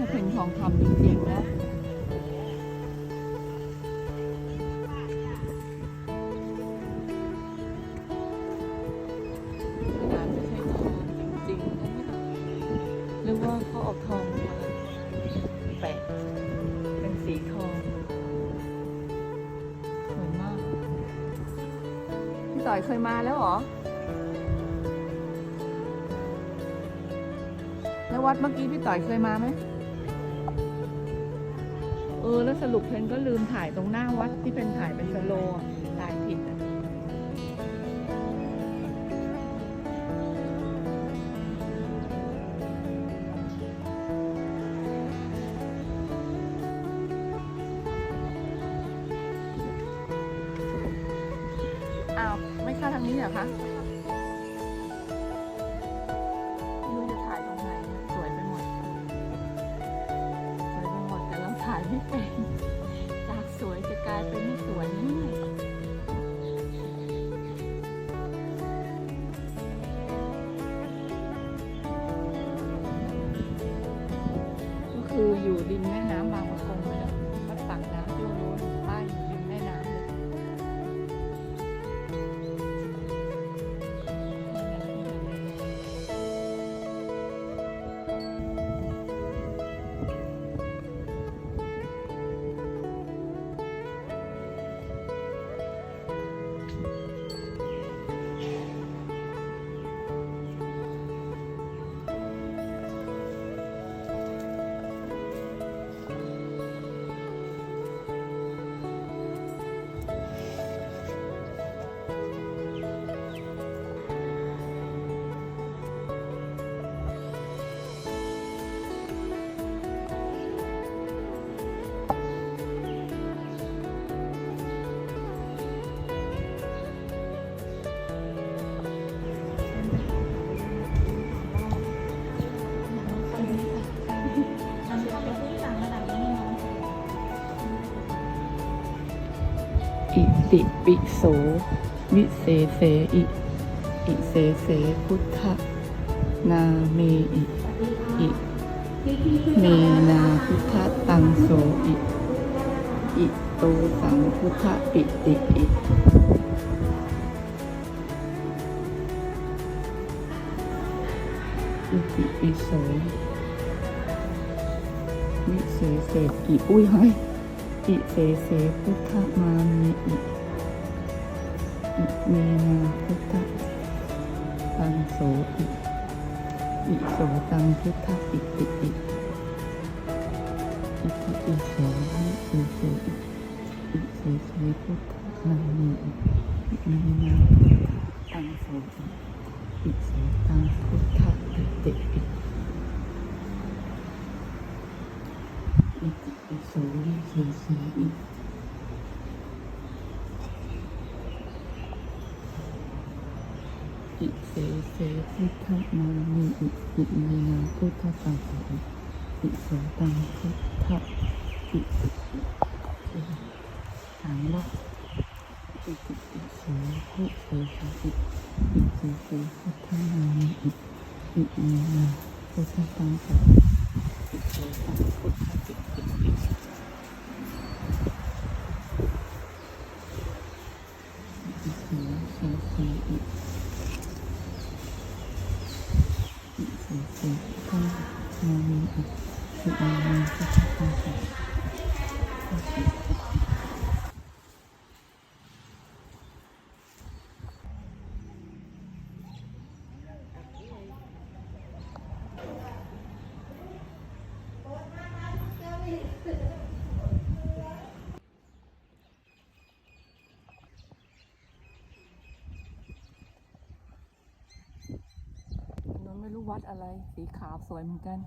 ทองคำจริงๆนะอาจจะใช่ทองจริงๆนะเนี่ยหรือว่าเขาเอาทองมาแปะเป็นสีทองสวยมาก พี่ต่อยเคยมาแล้วเหรอ แล้ววัดเมื่อกี้พี่ต่อยเคยมาไหม เออ แล้วสรุปเพนก็ลืมถ่ายตรงหน้าวัดที่เป็นถ่ายเป็นสโลถ่ายผิดอะอ้าว ไม่เข้าทางนี้เหรอคะ ไม่เป็น จากสวยจะกลายเป็นไม่สวยนี่าย อิติปิโส วิเศเสอิ อิเสเสพุทธนาเมอิอิเมนาพุทธตังโสอิอิโตสังพุทธปิติอิอิติปิโสวิเศเสอิอุ้ยเฮ้ยอิเสเสพุทธมามี อิอิเมนาพุทธตังโสอิอิโสตังพุทธอิติอิอิติอิโสวิเศเสอิอิเสเสพุทธมามีอิอิเมนาพุทธตังโสอิอิโสตังพุทธอิติอิอิติอิโสวิเศเสอิ อิเสเสพุทธมามีอิอิมีนาพุทธตังสอิอิโสตังพุทธอิสังวะอิติอิโสพุเสสอิอิเสเสพุทธมามีอิอิมีนาพุทธตังสอิอิโสตังพุทธอิอิอิโสเสเสอิ สิสิก็มามีอีกอีกอันหนึงก็จะเป็นแบบนั้นไม่ รู้วัดอะไร สีขาวสวยเหมือนกัน